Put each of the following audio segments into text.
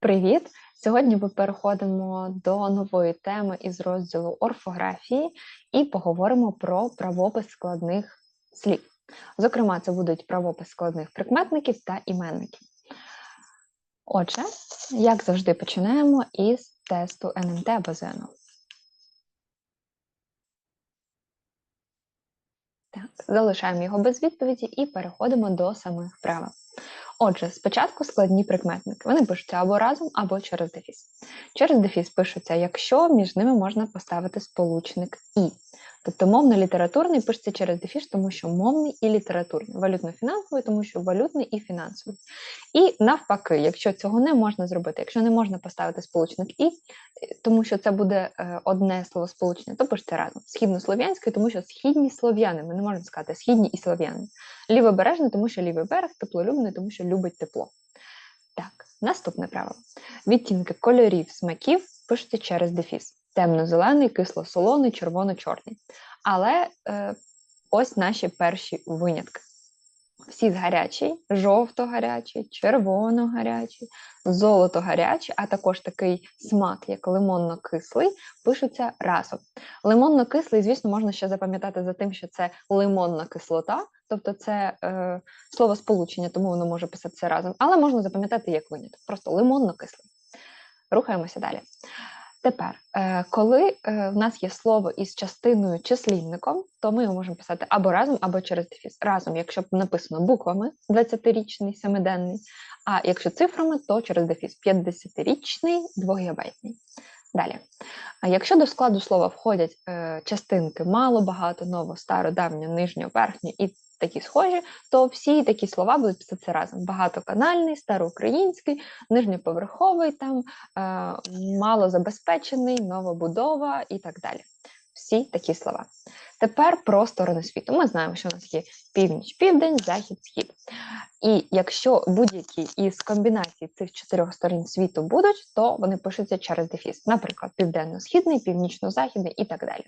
Привіт! Сьогодні ми переходимо до нової теми із розділу орфографії і поговоримо про правопис складних слів. Зокрема, це будуть правопис складних прикметників та іменників. Отже, як завжди, починаємо із тесту НМТ або. Так, залишаємо його без відповіді і переходимо до самих правил. Отже, спочатку складні прикметники. Вони пишуться або разом, або через дефіс. Через дефіс пишуться, якщо між ними можна поставити сполучник і. Тобто мовно-літературний пишеться через дефіс, тому що мовний і літературний, валютно-фінансовий, тому що валютний і фінансовий. І навпаки, якщо цього не можна зробити, якщо не можна поставити сполучник і, тому що це буде е, одне словосполучення, то пишеться разом. Східнослов'янський, тому що східні слов'яни, ми не можемо сказати східні і слов'яни. Лівобережний, тому що лівий берег, теплолюбний, тому що любить тепло. Так, наступне правило. Відтінки кольорів, смаків пишуться через дефіс темно-зелений, кисло-солоний, червоно-чорний. Але е, ось наші перші винятки. Всі гарячий, жовто-гарячий, червоно-гарячий, золото-гарячий, а також такий смак, як лимонно-кислий, пишуться разом. Лимонно-кислий, звісно, можна ще запам'ятати за тим, що це лимонна кислота, тобто це е, слово сполучення, тому воно може писатися разом. Але можна запам'ятати як виняток, просто лимонно-кислий. Рухаємося далі. Тепер, е, коли е, в нас є слово із частиною числівником, то ми його можемо писати або разом, або через дефіс. Разом, якщо написано буквами 20-річний, семиденний, а якщо цифрами, то через дефіс 50-річний, двогігабайтний. Далі, якщо до складу слова входять е, частинки мало, багато, ново, старо, давньо, нижньо, верхньо і такі схожі, то всі такі слова будуть писатися разом: багатоканальний, староукраїнський, нижньоповерховий, там е, малозабезпечений, новобудова і так далі. Всі такі слова. Тепер про сторони світу. Ми знаємо, що у нас є північ, південь, захід, схід. І якщо будь-які із комбінацій цих чотирьох сторін світу будуть, то вони пишуться через дефіс, наприклад, південно-східний, північно-західний і так далі.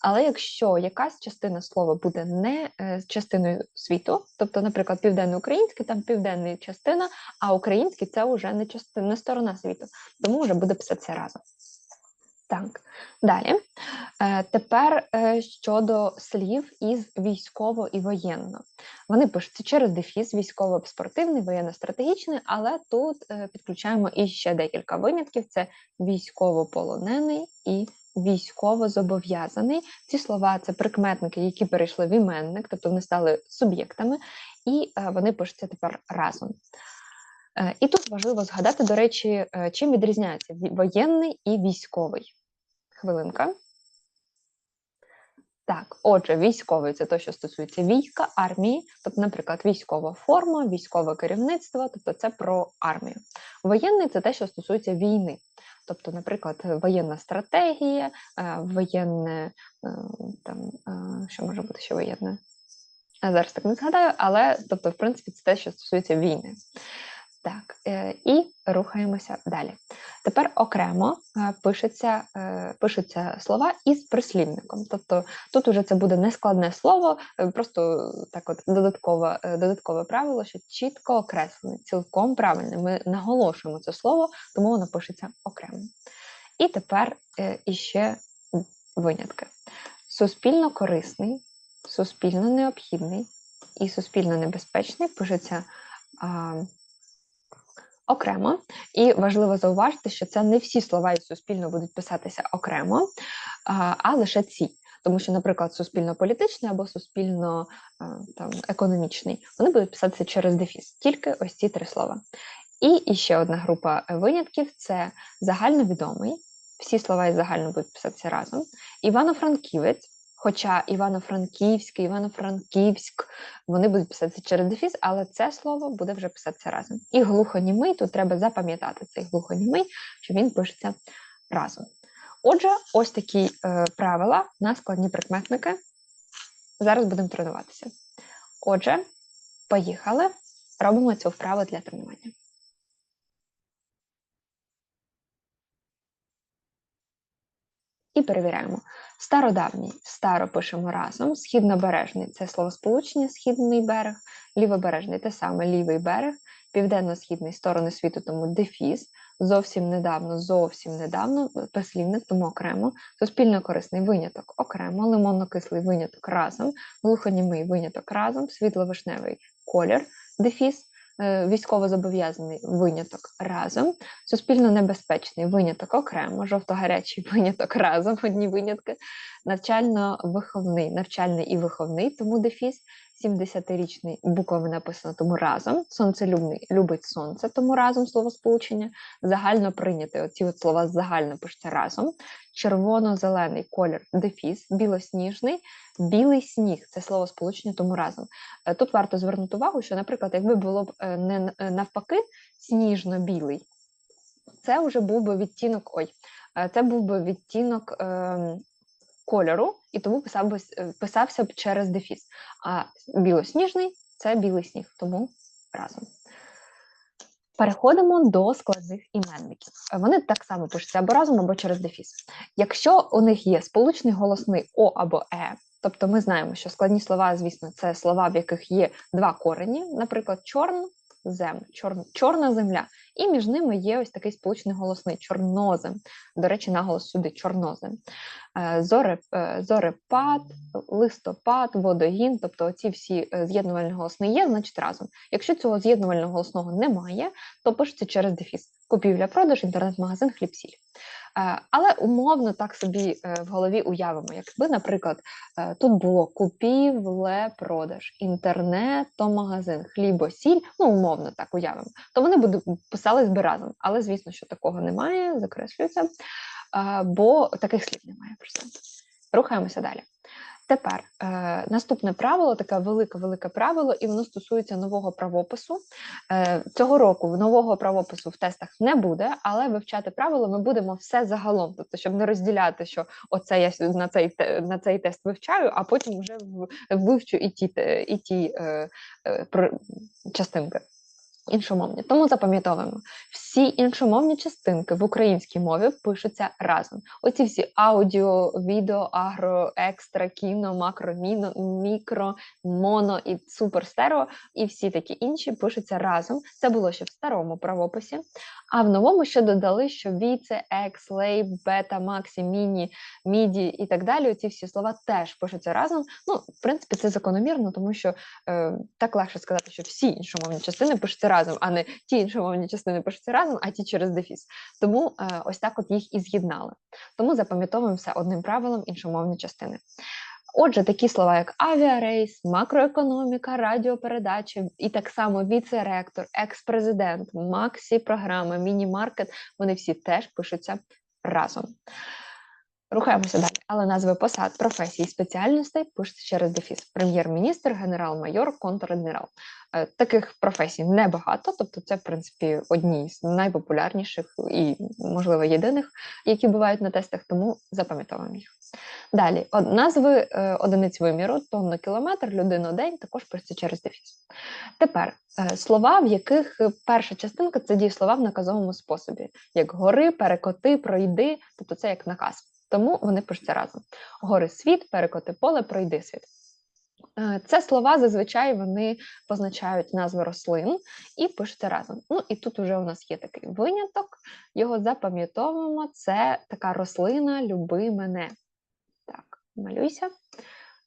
Але якщо якась частина слова буде не е, частиною світу, тобто, наприклад, південно-український, там південна частина, а український це вже не частина, не сторона світу, тому вже буде писатися разом. Так, далі. Е, Тепер е, щодо слів із військово і воєнно. Вони пишуться через дефіс, військово-спортивний, воєнно-стратегічний, але тут е, підключаємо іще декілька винятків: це військово-полонений і військово-зобов'язаний. Ці слова це прикметники, які перейшли в іменник, тобто вони стали суб'єктами, і вони пишуться тепер разом. І тут важливо згадати, до речі, чим відрізняється воєнний і військовий. Хвилинка. Так, отже, військовий це те, що стосується війська, армії, тобто, наприклад, військова форма, військове керівництво, тобто це про армію. Воєнний це те, що стосується війни, тобто, наприклад, воєнна стратегія, е, воєнне там, що може бути ще воєнне? Зараз так не згадаю, але тобто, в принципі, це те, що стосується війни. Так, е, і рухаємося далі. Тепер окремо е, пишеться, е, пишуться слова із прислівником. Тобто тут уже це буде нескладне слово, просто так от додаткове, додаткове правило, що чітко окреслене, цілком правильне. Ми наголошуємо це слово, тому воно пишеться окремо. І тепер іще винятки: суспільно корисний, суспільно необхідний і суспільно небезпечний пишеться окремо, і важливо зауважити, що це не всі слова із суспільно будуть писатися окремо, а лише ці. Тому що, наприклад, суспільно-політичний або суспільно там, економічний, вони будуть писатися через дефіс, тільки ось ці три слова. І ще одна група винятків це загальновідомий. Всі слова із загально будуть писатися разом. Івано-Франківець, Хоча Івано-Франківський, Івано-Франківськ, вони будуть писатися через дефіс, але це слово буде вже писатися разом. І глухонімий, тут треба запам'ятати цей глухонімий, що він пишеться разом. Отже, ось такі е, правила на складні прикметники. Зараз будемо тренуватися. Отже, поїхали, робимо цю вправу для тренування. І перевіряємо. Стародавній. Старо пишемо разом, східнобережний це словосполучення, східний берег, лівобережний те саме лівий берег, південно-східний сторони світу, тому дефіс, зовсім недавно, зовсім недавно, прислівник, тому окремо, суспільно корисний виняток окремо, лимонно-кислий виняток разом, глухонімий виняток разом, світло-вишневий колір, дефіс, е, військово-зобов'язаний виняток разом, суспільно небезпечний виняток окремо, жовто-гарячий виняток разом, одні винятки, навчально-виховний, навчальний і виховний, тому дефіс, 70-річний буквами написано тому разом, сонцелюбний любить сонце, тому разом словосполучення, загально прийняти оці от слова загально пишуться разом, червоно-зелений колір дефіс, білосніжний, білий сніг це словосполучення тому разом. Е, Тут варто звернути увагу, що, наприклад, якби було б е, не е, навпаки сніжно-білий, це вже був би відтінок, ой, е, це був би відтінок ем, кольору, і тому писав би, е, писався б через дефіс. А білосніжний це білий сніг, тому разом. Переходимо до складних іменників. Вони так само пишуться або разом, або через дефіс. Якщо у них є сполучний голосний О або Е, тобто ми знаємо, що складні слова, звісно, це слова, в яких є два корені, наприклад, чорн, зем, чор, чорна земля, і між ними є ось такий сполучний голосний чорнозем. До речі, наголос сюди чорнозем. Е, Зоре, е, зорепад, листопад, водогін, тобто оці всі е, з'єднувальні голосні є, значить разом. Якщо цього з'єднувального голосного немає, то пишеться через дефіс. Купівля, продаж, інтернет-магазин, хліб-сіль. Е, Але умовно так собі е, в голові уявимо, якби, наприклад, е, тут було купівле, продаж, інтернет, то магазин, хлібосіль, ну умовно так уявимо, то вони б писались би разом. Але звісно, що такого немає, закреслюється, бо таких слів немає просто. Рухаємося далі. Тепер е, наступне правило, таке велике-велике правило, і воно стосується нового правопису. Е, цього року нового правопису в тестах не буде, але вивчати правило ми будемо все загалом. Тобто, щоб не розділяти, що оце я на цей на цей тест вивчаю, а потім вже вивчу і ті, і ті е, е, частинки. Іншомовні. Тому запам'ятовуємо, всі іншомовні частинки в українській мові пишуться разом. Оці всі аудіо, відео, агро, екстра, кіно, макро, міно, мікро, моно і супер стерео, і всі такі інші пишуться разом. Це було ще в старому правописі. А в новому ще додали, що віце, екс, лейб, бета, максі, міні, міді і так далі. Ці всі слова теж пишуться разом. Ну, в принципі, це закономірно, тому що е, так легше сказати, що всі іншомовні частини пишуться разом, а не ті іншомовні частини пишуться разом, а ті через дефіс. Тому е, ось так от їх і з'єднали. Тому запам'ятовуємо все одним правилом іншомовні частини. Отже, такі слова, як авіарейс, макроекономіка, радіопередача, і так само віце-ректор, екс-президент, максі-програма, міні-маркет, вони всі теж пишуться разом. Рухаємося далі. Але назви посад, професій, спеціальностей пишуться через дефіс. Прем'єр-міністр, генерал-майор, контр-адмірал. Е, Таких професій небагато, тобто це, в принципі, одні з найпопулярніших і, можливо, єдиних, які бувають на тестах, тому запам'ятовуємо їх. Далі, од- назви е, одиниць виміру, тонна кілометр, людина день також пишуться через дефіс. Тепер е, слова, в яких е, перша частинка це дієслова в наказовому способі, як гори, перекоти, пройди, тобто це як наказ. Тому вони пишуться разом. Гори світ, перекоти поле, пройди світ. Е, Це слова зазвичай вони позначають назви рослин і пишуться разом. Ну і тут вже у нас є такий виняток, його запам'ятовуємо. Це така рослина Люби мене. Так, малюйся.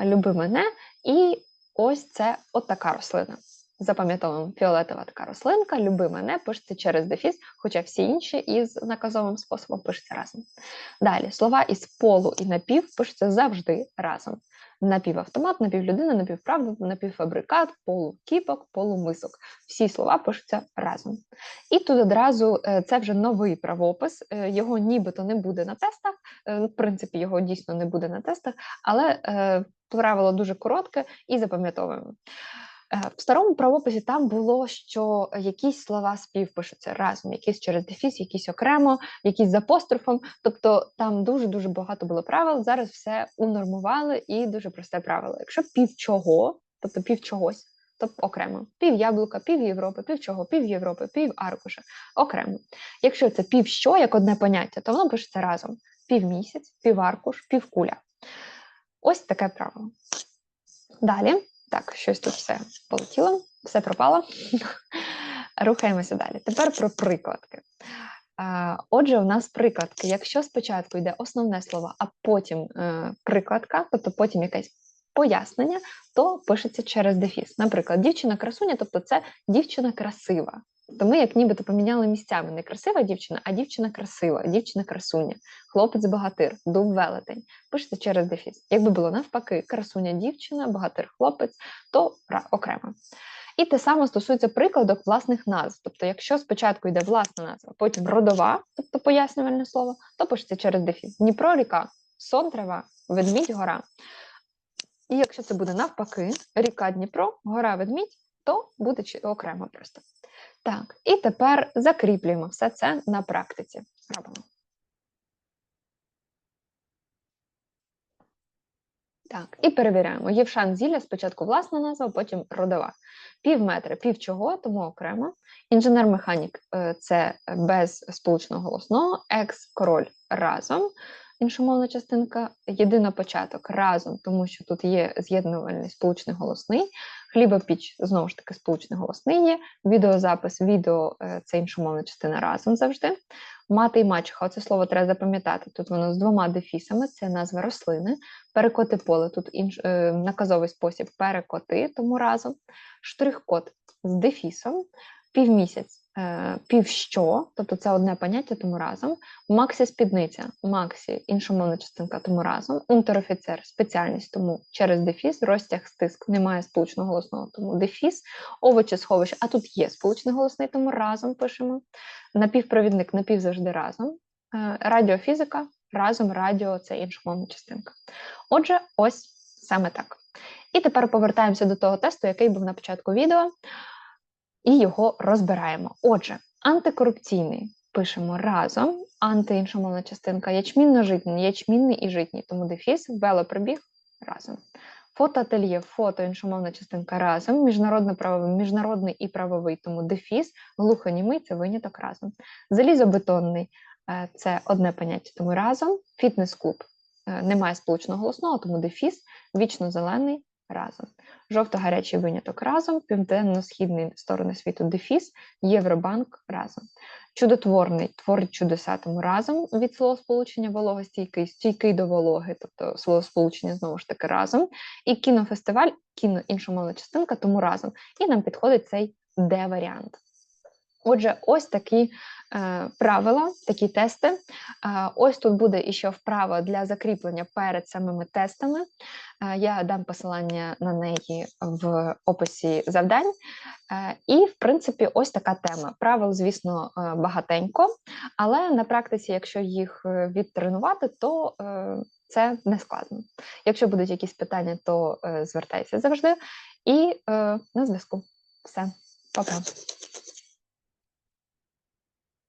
Люби мене. І ось це така рослина. Запам'ятовуємо фіолетова така рослинка, люби мене, пишеться через дефіс, хоча всі інші із наказовим способом пишуться разом. Далі слова із полу і напів пишуться завжди разом. Напівавтомат, напівлюдина, напівправда, напівфабрикат, полукіпок, полумисок. Всі слова пишуться разом. І тут одразу е, це вже новий правопис. е, Його нібито не буде на тестах. е, В принципі, його дійсно не буде на тестах, але правило дуже коротке і запам'ятовуємо. Е, В старому правописі там було, що якісь слова спів пишуться разом, якісь через дефіс, якісь окремо, якісь з апострофом. Тобто там дуже дуже багато було правил. Зараз все унормували і дуже просте правило. Якщо пів чого, тобто пів чогось, то окремо пів яблука, пів Європи, пів чого, пів Європи, пів аркуша, окремо. Якщо це пів що як одне поняття, то воно пишеться разом: пів місяць, пів аркуш, пів куля. Ось таке правило. Далі. Так, щось тут все полетіло, все пропало. Рухаємося далі. Тепер про прикладки. Отже, у нас прикладки. Якщо спочатку йде основне слово, а потім е, прикладка, тобто потім якесь пояснення, то пишеться через дефіс. Наприклад, дівчина красуня, тобто це дівчина красива. Тобто ми як нібито поміняли місцями не красива дівчина, а дівчина красива, дівчина красуня, хлопець багатир, дуб велетень. Пишеться через дефіс. Якби було навпаки, красуня дівчина, багатир хлопець, то окремо. І те саме стосується прикладок власних назв. Тобто, якщо спочатку йде власна назва, потім родова, тобто пояснювальне слово, то пишеться через дефіс. Дніпро, ріка, сон, трава, ведмідь, гора. І якщо це буде навпаки, ріка Дніпро, гора ведмідь, то буде окремо просто. Так, і тепер закріплюємо все це на практиці. Робимо. Так, і перевіряємо. Євшан зілля спочатку власна назва, потім родова. Пів метра, пів чого, тому окремо. Інженер-механік е, це без сполучного голосного, екс-король разом іншомовна частинка, єдина початок разом, тому що тут є з'єднувальний сполучний голосний, хлібопіч, знову ж таки, сполучний голосний є, відеозапис, відео е, це іншомовна частина разом завжди. Мати і мачеха, оце слово треба запам'ятати. Тут воно з двома дефісами, це назва рослини, перекоти поле, тут інш, е, наказовий спосіб перекоти, тому разом, штрих-код з дефісом, півмісяць Е, півщо, тобто це одне поняття тому разом. Максі спідниця, Максі, іншомовна частинка тому разом, унтерофіцер спеціальність, тому через дефіс, розтяг стиск, немає сполучного голосного, тому дефіс, овочі, сховище, а тут є сполучний голосний, тому разом пишемо. Напівпровідник, напів завжди разом. Е, радіофізика, разом радіо це іншомовна частинка. Отже, ось саме так. І тепер повертаємося до того тесту, який був на початку відео і його розбираємо. Отже, антикорупційний пишемо разом, антиіншомовна частинка ячмінно-житній, ячмінний і житній, тому дефіс, велопробіг разом. Фотоательє, фото, іншомовна частинка разом, міжнародно правовий, міжнародний і правовий, тому дефіс, глухонімий це виняток разом. Залізобетонний е, це одне поняття, тому разом. Фітнес-клуб е, немає сполучного голосного, тому дефіс, вічно-зелений разом. Жовто-гарячий виняток разом, південно-східні сторони світу дефіс, Євробанк разом. Чудотворний творить чудеса тому разом від словосполучення волога стійкий до вологи, тобто словосполучення знову ж таки разом. І кінофестиваль, кіно іншомовна частинка, тому разом. І нам підходить цей Д-варіант. Отже, ось такі е, правила, такі тести. Е, ось тут буде іще вправа для закріплення перед самими тестами. Е, я дам посилання на неї в описі завдань. Е, і, в принципі, ось така тема. Правил, звісно, е, багатенько, але на практиці, якщо їх е, відтренувати, то е, це не складно. Якщо будуть якісь питання, то е, звертайся завжди. І е, на зв'язку. Все, Па-па.